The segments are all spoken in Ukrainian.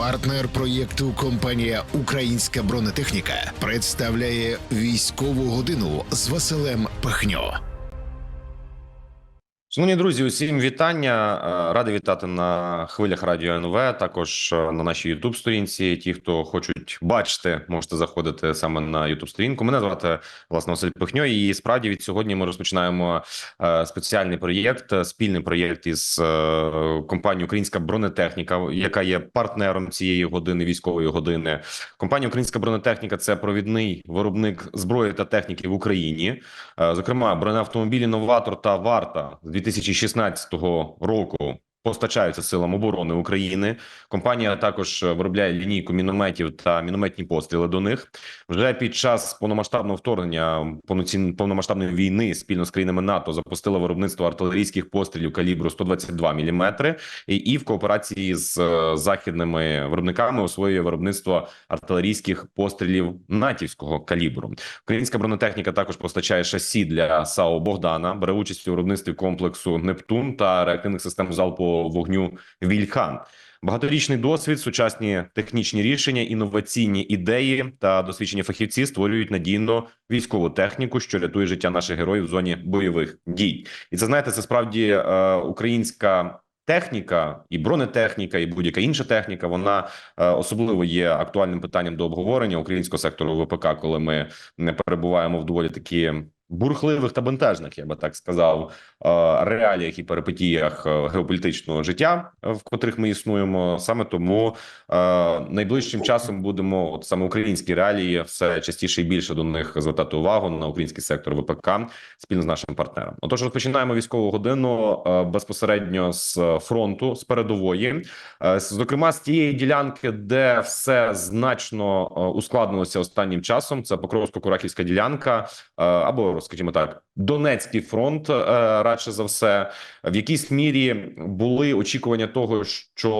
Партнер проєкту компанія Українська бронетехніка представляє військову годину з Василем Пахньо. Шановні друзі, усім вітання. Е, Радий вітати на хвилях радіо НВ. Також е, на нашій Ютуб сторінці. Ті, хто хочуть бачити, можете заходити саме на Ютуб сторінку. Мене звати власне Василь Пихньо. І справді від сьогодні ми розпочинаємо е, спеціальний проєкт, спільний проєкт із компанією Українська бронетехніка, яка є партнером цієї години військової години. Компанія Українська бронетехніка це провідний виробник зброї та техніки в Україні. Зокрема, бронеавтомобілі Новатор та Варта 2016 року постачаються силам оборони України. Компанія також е, виробляє лінійку мінометів та мінометні постріли до них. Вже під час повномасштабного вторгнення повномасштабної війни спільно з країнами НАТО запустила виробництво артилерійських пострілів калібру 122 мм і, і в кооперації з е, західними виробниками освоює виробництво артилерійських пострілів натівського калібру. Українська бронетехніка також постачає шасі для САУ Богдана, бере участь у виробництві комплексу Нептун та реактивних систем залпового вогню Вільхан. Багаторічний досвід, сучасні технічні рішення, інноваційні ідеї та досвідчені фахівці створюють надійну військову техніку, що рятує життя наших героїв в зоні бойових дій. І це знаєте, це справді е, українська. Техніка і бронетехніка, і будь-яка інша техніка, вона е, особливо є актуальним питанням до обговорення українського сектору ВПК, коли ми не перебуваємо в доволі такі бурхливих та бентежних, я би так сказав, е, реаліях і перипетіях е, геополітичного життя, е, в котрих ми існуємо. Саме тому найближчим часом будемо от саме українські реалії все частіше і більше до них звертати увагу на український сектор ВПК спільно з нашим партнером. Отож, розпочинаємо військову годину безпосередньо з фронту, з передової, зокрема з тієї ділянки, де все значно ускладнилося останнім часом. Це Покровсько-Курахівська ділянка або, скажімо так, Донецький фронт, е, радше за все, в якійсь мірі були очікування того, що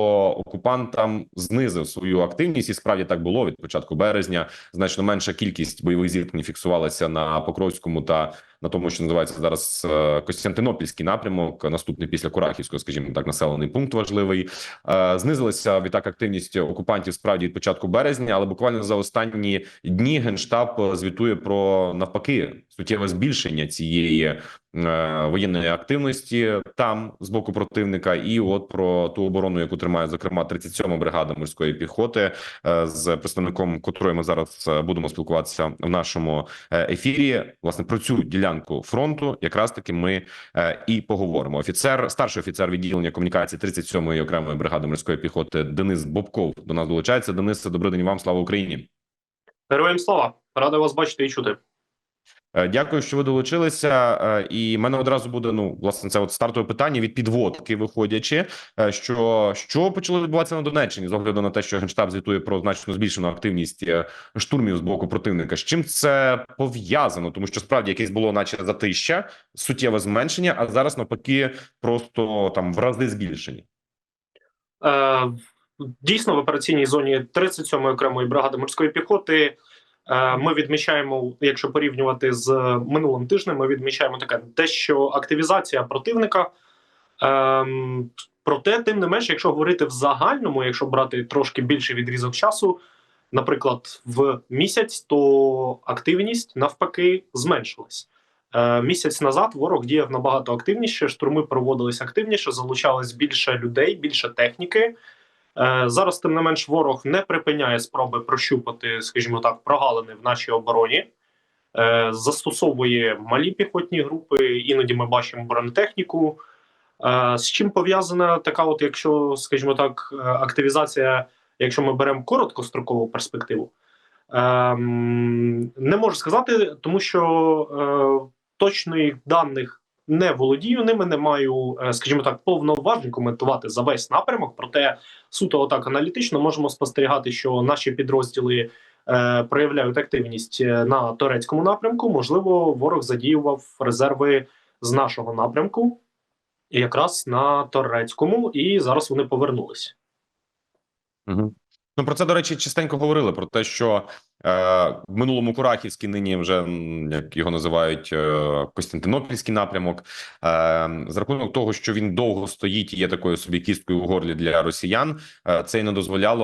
окупант там знизив свою активність, і справді так було від початку березня. Значно менша кількість бойових зіткнень фіксувалася на Покровському та на тому, що називається зараз е, Костянтинопільський напрямок, наступний після Курахівського, скажімо так, населений пункт важливий. Е, Знизилася відтак активність окупантів справді від початку березня, але буквально за останні дні генштаб звітує про навпаки суттєве збільшення цієї е, воєнної активності там з боку противника, і от про ту оборону, яку тримає зокрема 37-ма бригада морської піхоти, е, з представником котрої ми зараз е, будемо спілкуватися в нашому е, ефірі. Власне про цю ділянку фронту, якраз таки ми е, і поговоримо. Офіцер, старший офіцер відділення комунікації 37-ї окремої бригади морської піхоти Денис Бобков до нас долучається. Денис, добрий день вам. Слава Україні. Героям слава! Радий вас бачити і чути. Е, Дякую, що ви долучилися. Е, І в мене одразу буде ну власне це от стартове питання від підводки, виходячи, е, що що почало відбуватися на Донеччині з огляду на те, що генштаб звітує про значно збільшену активність штурмів з боку противника. З чим це пов'язано? Тому що справді якесь було, наче затища, суттєве зменшення, а зараз навпаки, просто там в рази збільшені. Дійсно, в операційній зоні 37-ї окремої бригади морської піхоти ми відмічаємо, якщо порівнювати з минулим тижнем, ми відмічаємо таке те, що активізація противника. Е, проте, тим не менше, якщо говорити в загальному, якщо брати трошки більший відрізок часу, наприклад, в місяць, то активність навпаки зменшилась. Е, Місяць назад ворог діяв набагато активніше, штурми проводились активніше, залучалось більше людей, більше техніки. Е, Зараз, тим не менш, ворог не припиняє спроби прощупати, скажімо так, прогалини в нашій обороні, Е, застосовує малі піхотні групи. Іноді ми бачимо бронетехніку. Е, З чим пов'язана така, от, якщо, скажімо так, активізація, якщо ми беремо короткострокову перспективу, Ем, не можу сказати, тому що точних даних не володію ними, не маю, е, скажімо так, повноважень коментувати за весь напрямок. Проте суто отак аналітично можемо спостерігати, що наші підрозділи е, проявляють активність е, на турецькому напрямку. Можливо, ворог задіював резерви з нашого напрямку, якраз на турецькому, і зараз вони повернулись. Угу. Ну про це до речі частенько говорили про те, що в минулому Курахівський, нині вже як його називають е, Костянтинопільський напрямок. Е, за рахунок того, що він довго стоїть і є такою собі кісткою у горлі для росіян, е, це й не дозволяло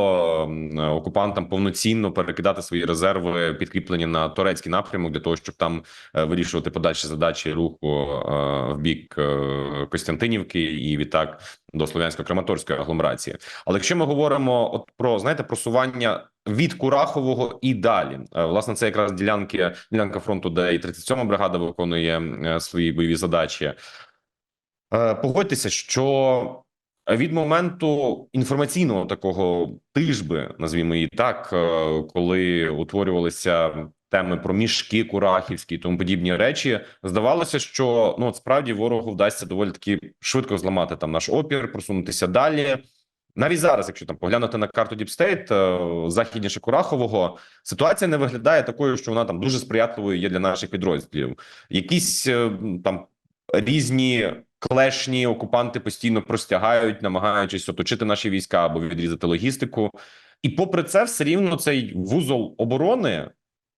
окупантам повноцінно перекидати свої резерви, підкріплені на турецький напрямок, для того, щоб там е, вирішувати подальші задачі руху е, в бік е, Костянтинівки і відтак до слов'янсько-краматорської агломерації. Але якщо ми говоримо от про знаєте просування від Курахового і далі, Е, власне, це якраз ділянки ділянка фронту, де і 37-ма бригада виконує е, свої бойові задачі. Е, Погодьтеся, що від моменту інформаційного такого тижби, назвімо її так, коли утворювалися теми про мішки курахівські і тому подібні речі, здавалося, що ну от справді ворогу вдасться доволі таки швидко зламати там наш опір, просунутися далі. Навіть зараз, якщо там поглянути на карту Діпстейт західніше Курахового, ситуація не виглядає такою, що вона там дуже сприятливою є для наших підрозділів. Якісь е, там різні клешні окупанти постійно простягають, намагаючись оточити наші війська або відрізати логістику. І попри це, все рівно цей вузол оборони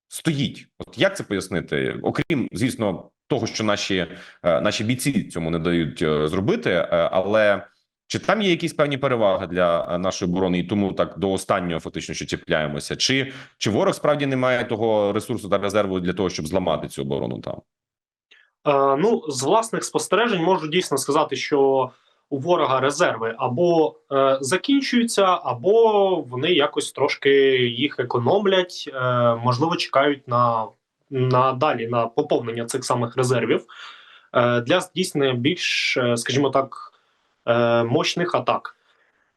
стоїть. От як це пояснити? Окрім звісно, того, що наші, е, наші бійці цьому не дають е, зробити, але. Чи там є якісь певні переваги для е, нашої оборони, і тому так до останнього фактично що чіпляємося? Чи чи ворог справді не має того ресурсу та резерву для того, щоб зламати цю оборону там? Е, ну, з власних спостережень можу дійсно сказати, що у ворога резерви або е, закінчуються, або вони якось трошки їх економлять, е, можливо, чекають на, на далі на поповнення цих самих резервів е, для здійснення більш, е, скажімо так, мощних атак.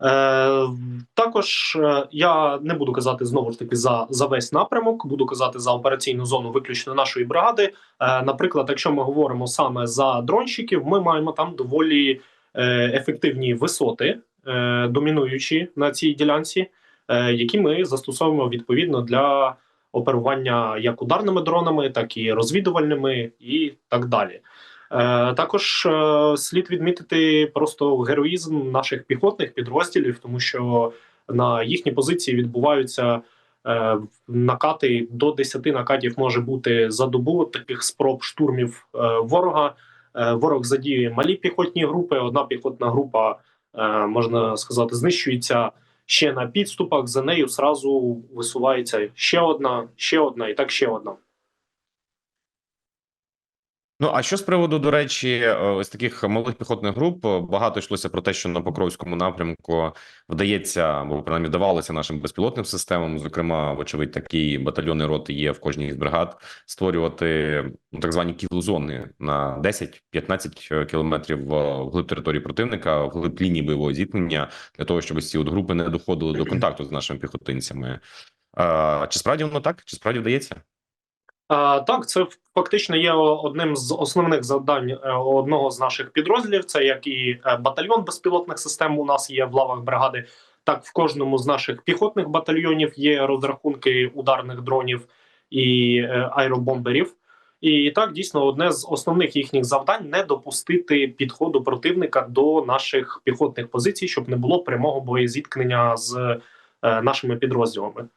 Е, також е, я не буду казати знову ж таки за, за весь напрямок, буду казати за операційну зону виключно нашої бригади. Е, Наприклад, якщо ми говоримо саме за дронщиків, ми маємо там доволі е, ефективні висоти, е, домінуючі на цій ділянці, е, які ми застосовуємо відповідно для оперування як ударними дронами, так і розвідувальними, і так далі. Е, також е, слід відмітити просто героїзм наших піхотних підрозділів, тому що на їхні позиції відбуваються е, накати до 10 накатів може бути за добу таких спроб штурмів ворога. Ворог задіює малі піхотні групи. Одна піхотна група можна сказати знищується ще на підступах. За нею зразу висувається ще одна, ще одна і так ще одна. Ну а що з приводу, до речі, е, ось таких малих піхотних груп Е, багато йшлося про те, що на Покровському напрямку вдається або принаймні вдавалося нашим безпілотним системам. Зокрема, вочевидь, такі батальйони роти є в кожній з бригад створювати ну, так звані кіл-зони на 10-15 кілометрів е, вглиб території противника, вглиб лінії бойового зіткнення для того, щоб ці от групи не доходили до контакту з нашими піхотинцями. Е, Чи справді воно так? Чи справді вдається? А, так, це фактично є одним з основних завдань е, одного з наших підрозділів. Це як і е, батальйон безпілотних систем. У нас є в лавах бригади. Так, в кожному з наших піхотних батальйонів є розрахунки ударних дронів і е, аеробомберів. І так дійсно одне з основних їхніх завдань не допустити підходу противника до наших піхотних позицій, щоб не було прямого боєзіткнення з е, нашими підрозділами.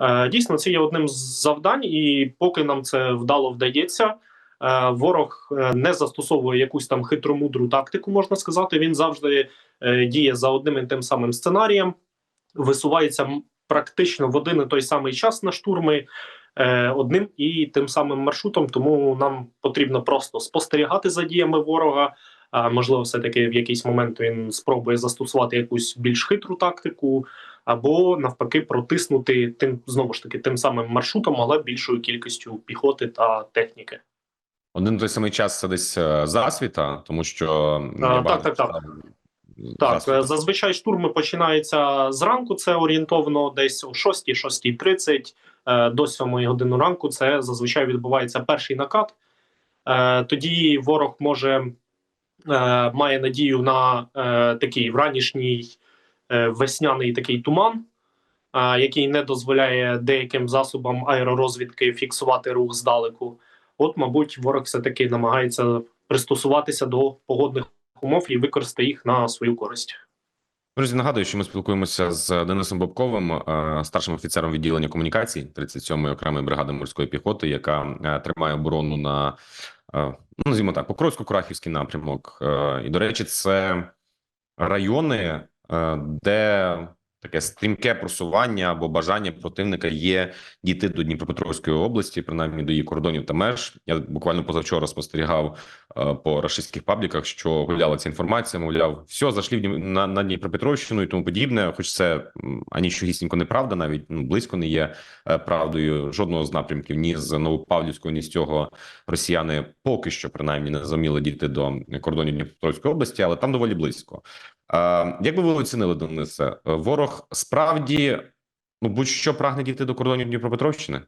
Е, Дійсно, це є одним з завдань, і поки нам це вдало вдається, е, ворог е, не застосовує якусь там хитромудру тактику, можна сказати. Він завжди діє за одним і тим самим сценарієм, висувається практично в один і той самий час на штурми. Одним і тим самим маршрутом, тому нам потрібно просто спостерігати за діями ворога. Можливо, все таки в якийсь момент він спробує застосувати якусь більш хитру тактику, або навпаки протиснути тим знову ж таки тим самим маршрутом, але більшою кількістю піхоти та техніки. Один той самий час це десь е, засвіта, тому що А, так, так, так. Так, е, зазвичай штурми починаються зранку. Це орієнтовно десь о 6 6.30 е, до 7 години ранку. Це зазвичай відбувається перший накат. Тоді ворог може має надію на такий вранішній весняний такий туман, е, який не дозволяє деяким засобам аеророзвідки фіксувати рух здалеку. От, мабуть, ворог все таки намагається пристосуватися до погодних умов і використати їх на свою користь. Друзі, нагадую, що ми спілкуємося з Денисом Бобковим, е, старшим офіцером відділення комунікацій 37-ї окремої бригади морської піхоти, яка е, тримає оборону на е, ну так, Покровсько-Крахівський напрямок. Е, І до речі, це райони, е, де таке стрімке просування або бажання противника є дійти до Дніпропетровської області, принаймні до її кордонів та меж. Я буквально позавчора спостерігав е, по рашистських пабліках, що гуляла ця інформація. Мовляв, все зайшли на, на Дніпропетровщину і тому подібне. Хоч це анічогісінько неправда, навіть ну близько не є е, правдою. Жодного з напрямків ні з Новопавлівського, ні з цього росіяни поки що принаймні не зуміли дійти до кордонів Дніпропетровської області, але там доволі близько. Як би ви оцінили Денисе, ворог справді ну будь-що прагне дійти до кордонів Дніпропетровщини?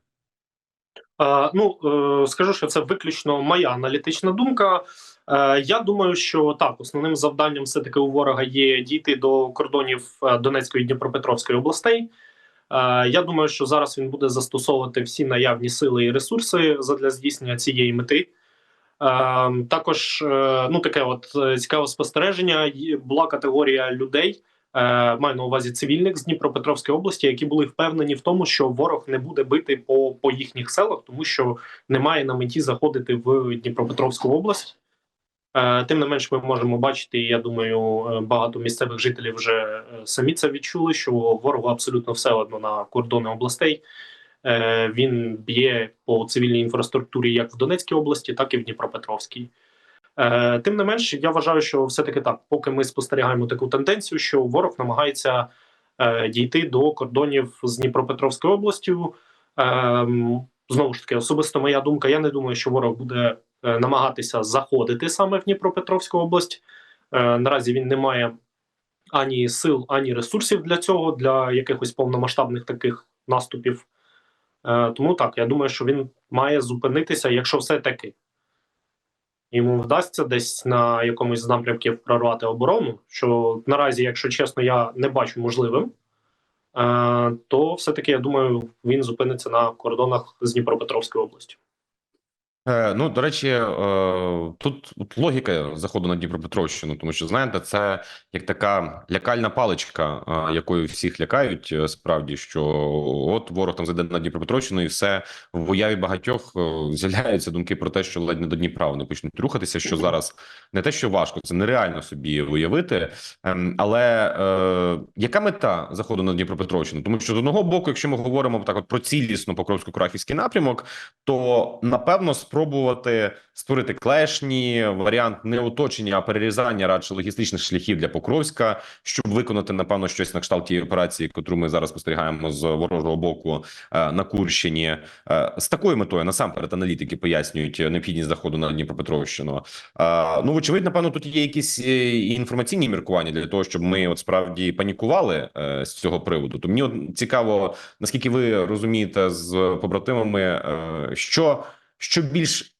Ну е, скажу, що це виключно моя аналітична думка. Е, я думаю, що так, основним завданням все таки у ворога є дійти до кордонів е, Донецької і Дніпропетровської областей. Я думаю, що зараз він буде застосовувати всі наявні сили і ресурси для здійснення цієї мети. Е, також е, ну таке, от е, цікаве спостереження. Була категорія людей, е, маю на увазі цивільних з Дніпропетровської області, які були впевнені в тому, що ворог не буде бити по, по їхніх селах, тому що немає на меті заходити в Дніпропетровську область. Тим не менш, ми можемо бачити, я думаю, багато місцевих жителів вже самі це відчули, що ворогу абсолютно все одно на кордони областей. Е, Він б'є по цивільній інфраструктурі як в Донецькій області, так і в Дніпропетровській. Е, Тим не менш, я вважаю, що все-таки так, поки ми спостерігаємо таку тенденцію, що ворог намагається е, дійти до кордонів з Дніпропетровською областю. Ем, Знову ж таки, особисто моя думка. Я не думаю, що ворог буде намагатися заходити саме в Дніпропетровську область. Наразі він не має ані сил, ані ресурсів для цього, для якихось повномасштабних таких наступів. Е, тому так, я думаю, що він має зупинитися, якщо все-таки йому вдасться десь на якомусь з напрямків прорвати оборону, що наразі, якщо чесно, я не бачу можливим. Е, то все-таки я думаю, він зупиниться на кордонах з Дніпропетровською областю. Е, ну, до речі, е, тут от логіка заходу на Дніпропетровщину, тому що знаєте, це як така лякальна паличка, якою всіх лякають. е, Справді, що от ворог там зайде на Дніпропетровщину, і все в уяві багатьох з'являються думки про те, що ледь не до Дніпра вони почнуть рухатися. Що зараз не те, що важко, це нереально собі уявити. Ем, Але е, яка мета заходу на Дніпропетровщину? Тому що з одного боку, якщо ми говоримо так, от про цілісно Покровсько-Крахівський напрямок, то напевно спробувати створити клешні варіант не оточення, а перерізання радше логістичних шляхів для Покровська, щоб виконати напевно щось на кшталт тієї операції, яку ми зараз спостерігаємо з ворожого боку е, на Курщині. Е, З такою метою насамперед аналітики пояснюють необхідність заходу на Дніпропетровщину. Е, Ну, вочевидь, напевно, тут є якісь інформаційні міркування для того, щоб ми от справді панікували з цього приводу. То мені цікаво, наскільки ви розумієте з побратимами, що, що більш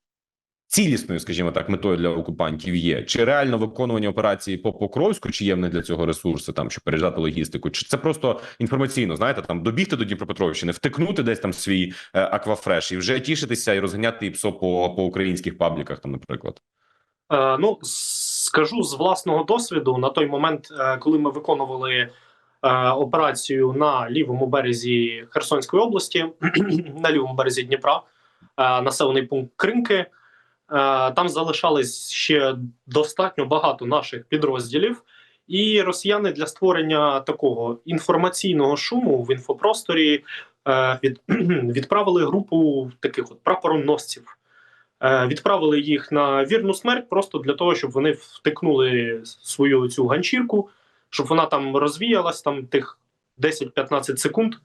цілісною, скажімо так, метою для окупантів є чи реально виконування операції по Покровську, чи є в для цього ресурси, там щоб переїжджати логістику, чи це просто інформаційно, знаєте, там добігти до Дніпропетровщини, втикнути десь там свій е, аквафреш і вже тішитися і розганяти ІПСО по, по українських пабліках, там, наприклад. Е, ну, скажу з власного досвіду, на той момент, е, коли ми виконували е, операцію на лівому березі Херсонської області, на лівому березі Дніпра, населений пункт Кринки, е, там залишалось ще достатньо багато наших підрозділів. І росіяни для створення такого інформаційного шуму в інфопросторі е, від, відправили групу таких от прапороносців. Е, Відправили їх на вірну смерть просто для того, щоб вони втикнули свою цю ганчірку, щоб вона там розвіялась там тих 10-15 секунд, е,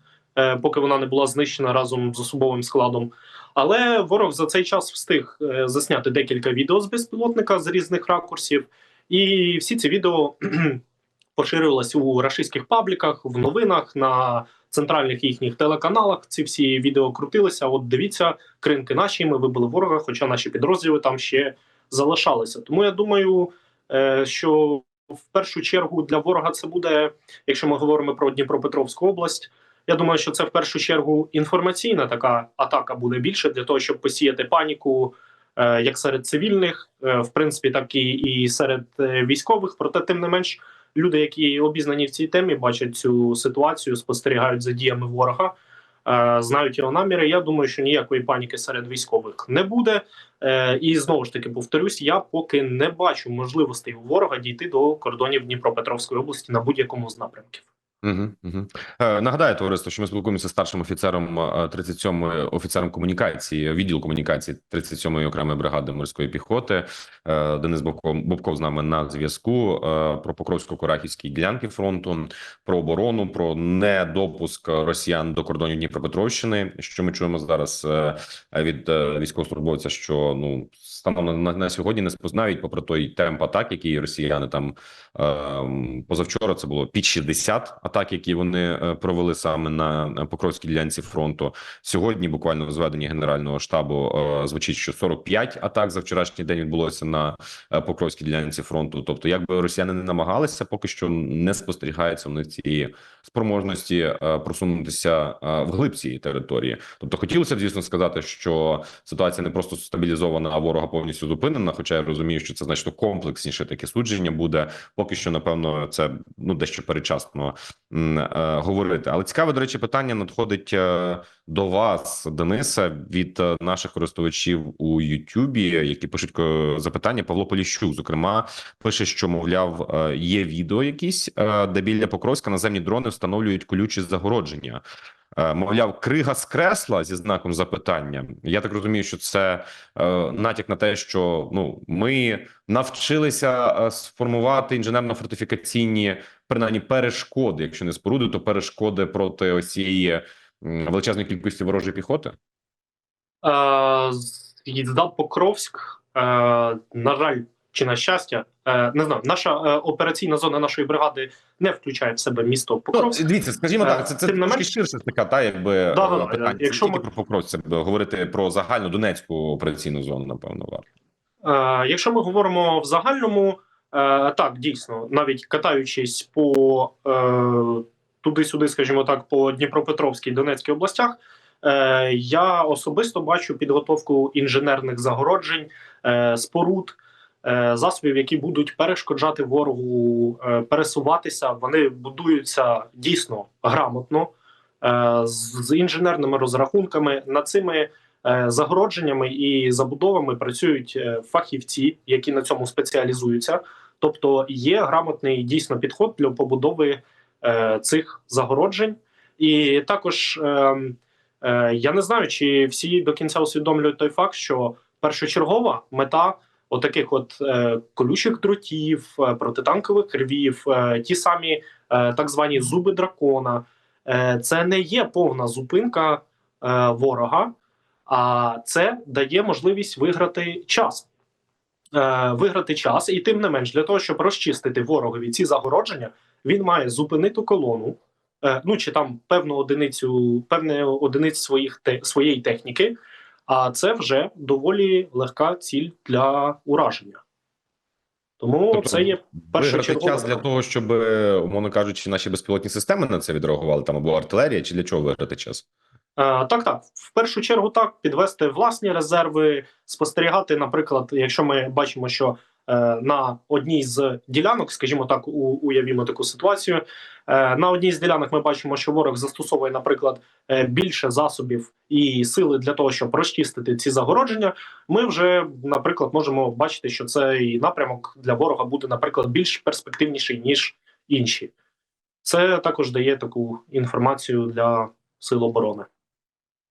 поки вона не була знищена разом з особовим складом. Але ворог за цей час встиг е, засняти декілька відео з безпілотника з різних ракурсів, і всі ці відео поширювалися у рашистських пабліках, в новинах, на центральних їхніх телеканалах. Ці всі відео крутилися. От дивіться, кринки наші, ми вибили ворога, хоча наші підрозділи там ще залишалися. Тому я думаю, е, що в першу чергу для ворога це буде, якщо ми говоримо про Дніпропетровську область. Я думаю, що це в першу чергу інформаційна така атака буде більше для того, щоб посіяти паніку е, як серед цивільних, е, в принципі, так і, і серед е, військових. Проте, тим не менш, люди, які обізнані в цій темі, бачать цю ситуацію, спостерігають за діями ворога, е, знають його наміри. Я думаю, що ніякої паніки серед військових не буде. Е, і знову ж таки повторюсь, я поки не бачу можливостей у ворога дійти до кордонів Дніпропетровської області на будь-якому з напрямків. Угу, угу. Е, нагадаю, товариство, що ми спілкуємося з старшим офіцером е, 37-ї офіцером комунікації, відділу комунікації 37-ї окремої бригади морської піхоти. Е, Денис Бобков, Бобков з нами на зв'язку е, про Покровсько-Курахівські ділянки фронту, про оборону, про недопуск росіян до кордонів Дніпропетровщини. Що ми чуємо зараз е, від е, військовослужбовця, що ну станом на, на, сьогодні не спознають, попри той темп атак, який росіяни там Ем, Позавчора це було під 60 атак, які вони е, провели саме на Покровській ділянці фронту. Сьогодні буквально в зведенні генерального штабу е, звучить, що 45 атак за вчорашній день відбулося на е, Покровській ділянці фронту. Тобто, якби росіяни не намагалися, поки що не спостерігається в них цієї спроможності просунутися е, вглиб цієї території. Тобто, хотілося б звісно сказати, що ситуація не просто стабілізована, а ворога повністю зупинена. Хоча я розумію, що це значно комплексніше таке судження буде. Поки що, напевно, це ну дещо перечасно говорити. Але цікаве, до речі, питання надходить е, до вас, Дениса, від е, наших користувачів у Ютубі, які пишуть е, запитання. Павло Поліщук, зокрема, пише, що мовляв, е, є відео якісь, е, де біля Покровська наземні дрони встановлюють колючі загородження. Е, Мовляв, крига з кресла зі знаком запитання. Я так розумію, що це е, натяк на те, що ну ми навчилися е, сформувати інженерно-фортифікаційні принаймні перешкоди, якщо не споруди, то перешкоди проти ось цієї величезної кількості ворожої піхоти. Е, Їзда Покровськ, е, на жаль, чи на щастя, е, не знаю, наша е, операційна зона нашої бригади не включає в себе місто Ну, дивіться, скажімо Е, так, це, це тим трошки менш- ширше така, та якби е, Да-да-да, питання. Це якщо ми- про Покровськ, це говорити про загальну Донецьку операційну зону, напевно, варто. Е, якщо ми говоримо в загальному, е, так дійсно, навіть катаючись по е, туди-сюди, скажімо так, по Дніпропетровській Донецькій областях, е, я особисто бачу підготовку інженерних загороджень, е, споруд. Е, Засобів, які будуть перешкоджати ворогу е, пересуватися, вони будуються дійсно грамотно е, з інженерними розрахунками. Над цими загородженнями і забудовами працюють фахівці, які на цьому спеціалізуються. Тобто є грамотний дійсно підход для побудови цих загороджень. І також я не знаю, чи всі до кінця усвідомлюють той факт, що першочергова мета отаких от е, колючих дротів, е, протитанкових рвів, е, ті самі так звані зуби дракона. Це не є повна зупинка ворога. А це дає можливість виграти час. Виграти час, і тим не менш, для того, щоб розчистити ворогові ці загородження, він має зупинити колону, ну чи там певну одиницю, певне одиниць своїх своєї техніки. А це вже доволі легка ціль для ураження. Тому Тобто це є перший час для того, щоб, е, умовно кажучи, наші безпілотні системи на це відреагували там або артилерія, чи для чого виграти час? А, Так, так. В першу чергу так підвести власні резерви, спостерігати, наприклад, якщо ми бачимо, що е, на одній з ділянок, скажімо так, уявімо таку ситуацію. Е, на одній з ділянок ми бачимо, що ворог застосовує, наприклад, е, більше засобів і сили для того, щоб розчистити ці загородження. Ми вже, наприклад, можемо бачити, що цей напрямок для ворога буде, наприклад, більш перспективніший ніж інші. Це також дає таку інформацію для сил оборони.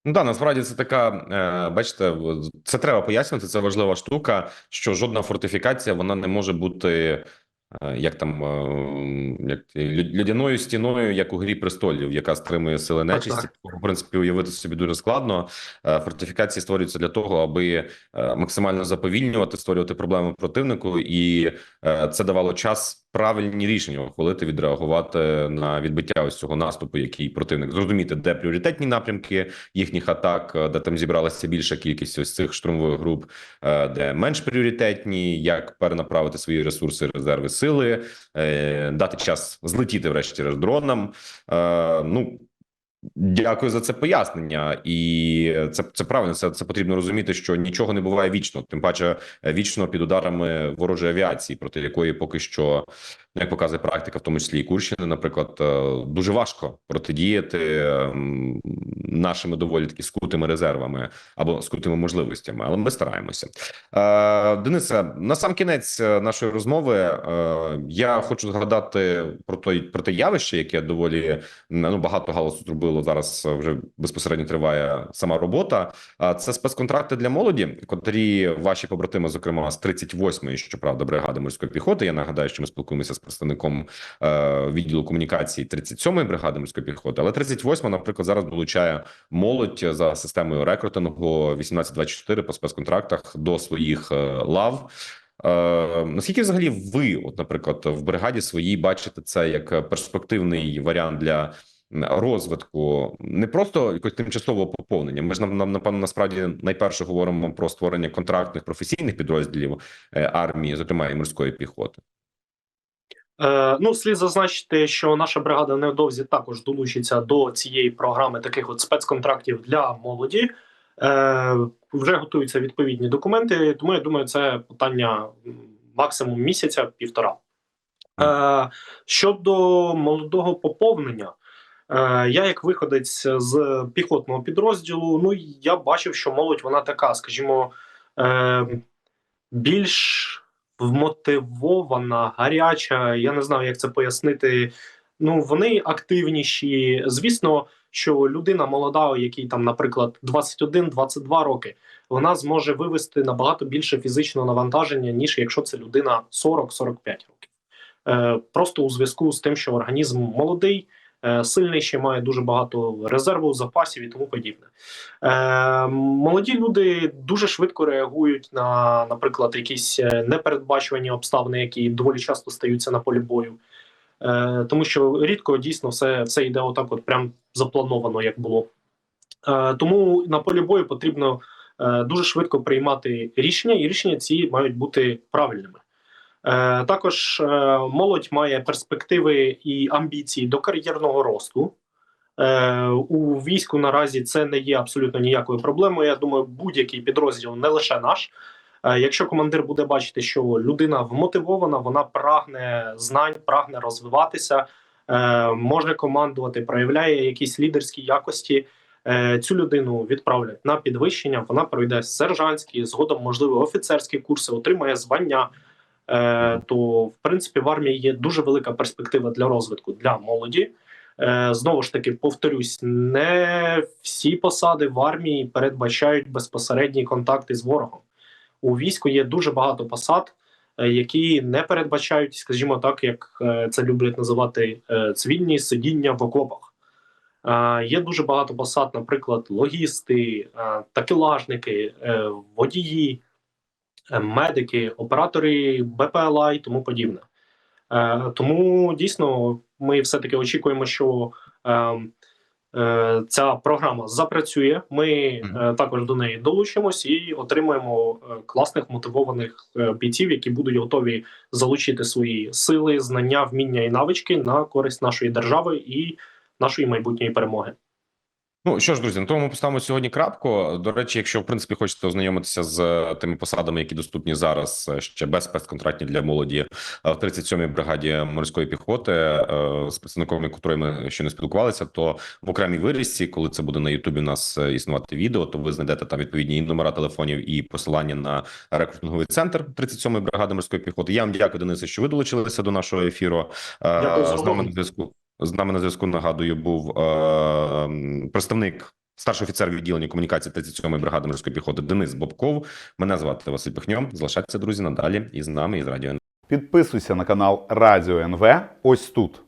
Ну да, насправді це така, е, бачите, це треба пояснювати. Це важлива штука, що жодна фортифікація вона не може бути. Е, Як там е, як людяною стіною, як у грі престолів, яка стримує сили нечисті, так. в принципі уявити собі дуже складно. Е, Фортифікації створюються для того, аби максимально заповільнювати, створювати проблеми противнику, і це давало час правильні рішення ухвалити, відреагувати на відбиття ось цього наступу, який противник зрозуміти, де пріоритетні напрямки їхніх атак, де там зібралася більша кількість ось цих штурмових груп, де менш пріоритетні, як перенаправити свої ресурси, резерви, сили, е, дати час злетіти врешті-решт дронам. Е, Ну Дякую за це пояснення, і це це правильно. Це це потрібно розуміти, що нічого не буває вічно, тим паче вічно під ударами ворожої авіації, проти якої поки що як показує практика, в тому числі і Курщини, наприклад, е, дуже важко протидіяти ем, нашими доволі таки скутими резервами або скутими можливостями, але ми стараємося. Е, Денисе, на сам кінець е, нашої розмови я хочу згадати про той про те явище, яке доволі ну багато галасу зробило зараз. Вже безпосередньо триває сама робота. Це спецконтракти для молоді, котрі ваші побратими, зокрема з 38-ї, щоправда, бригади морської піхоти. Я нагадаю, що ми спілкуємося з представником е, відділу комунікації 37-ї бригади морської піхоти, але 38-ма, наприклад, зараз долучає молодь за системою рекрутингу 18-24 по спецконтрактах до своїх е, лав. Е, наскільки взагалі ви, от, наприклад, в бригаді своїй бачите це як перспективний варіант для розвитку, не просто якось тимчасового поповнення? Ми ж нам, нам напевно насправді найперше говоримо про створення контрактних професійних підрозділів е, армії, зокрема і морської піхоти. Е, ну, слід зазначити, що наша бригада невдовзі також долучиться до цієї програми таких от спецконтрактів для молоді. Е, вже готуються відповідні документи, тому я думаю, це питання максимум місяця півтора. Е, щодо молодого поповнення, е, я як виходець з піхотного підрозділу, ну я бачив, що молодь вона така, скажімо, е, більш вмотивована, гаряча. Я не знаю, як це пояснити. Ну, вони активніші. Звісно, що людина молода, якій там, наприклад, 21-22 роки, вона зможе вивести набагато більше фізичного навантаження, ніж якщо це людина 40-45 років. Е, просто у зв'язку з тим, що організм молодий, сильний, ще має дуже багато резерву, запасів і тому подібне. Е, молоді люди дуже швидко реагують на, наприклад, якісь е, непередбачувані обставини, які доволі часто стаються на полі бою. Е, тому що рідко дійсно все, все йде отак, от прям заплановано, як було. Е, тому на полі бою потрібно е, дуже швидко приймати рішення, і рішення ці мають бути правильними. Е, також е, молодь має перспективи і амбіції до кар'єрного росту. Е, у війську наразі це не є абсолютно ніякою проблемою. Я думаю, будь-який підрозділ, не лише наш. Якщо командир буде бачити, що людина вмотивована, вона прагне знань, прагне розвиватися, може командувати, проявляє якісь лідерські якості. Цю людину відправлять на підвищення. Вона пройде сержантські, згодом, можливо, офіцерські курси, отримає звання. Е, То, в принципі, в армії є дуже велика перспектива для розвитку для молоді. Е, Знову ж таки, повторюсь, не всі посади в армії передбачають безпосередні контакти з ворогом. У війську є дуже багато посад, е, які не передбачають, скажімо так, як це люблять називати цивільні сидіння в окопах. Є дуже багато посад, наприклад, логісти, такелажники, водії, медики, оператори БПЛА і тому подібне. Е, Тому дійсно ми все-таки очікуємо, що е, е, ця програма запрацює. Ми е, також до неї долучимось і отримаємо е, класних мотивованих е, бійців, які будуть готові залучити свої сили, знання, вміння і навички на користь нашої держави і нашої майбутньої перемоги. Ну що ж, друзі, на тому ми поставимо сьогодні крапку. До речі, якщо в принципі хочете ознайомитися з е, тими посадами, які доступні зараз е, ще без спецконтрактів для молоді е, в 37-й бригаді морської піхоти, з представником якої ми ще не спілкувалися, то в окремій вирізці, коли це буде на Ютубі, у нас існувати відео, то ви знайдете там відповідні і номера телефонів і посилання на рекрутинговий центр 37-ї бригади морської піхоти. Я вам дякую, Денисе, що ви долучилися до нашого ефіру. Дякую з нами на зв'язку. З нами на зв'язку нагадую був е, представник старший офіцер відділення комунікації 37-ї бригади морської піхоти Денис Бобков. Мене звати Василь Пихньо. Залишайтеся, друзі, надалі із нами із радіо. Підписуйся на канал Радіо НВ ось тут.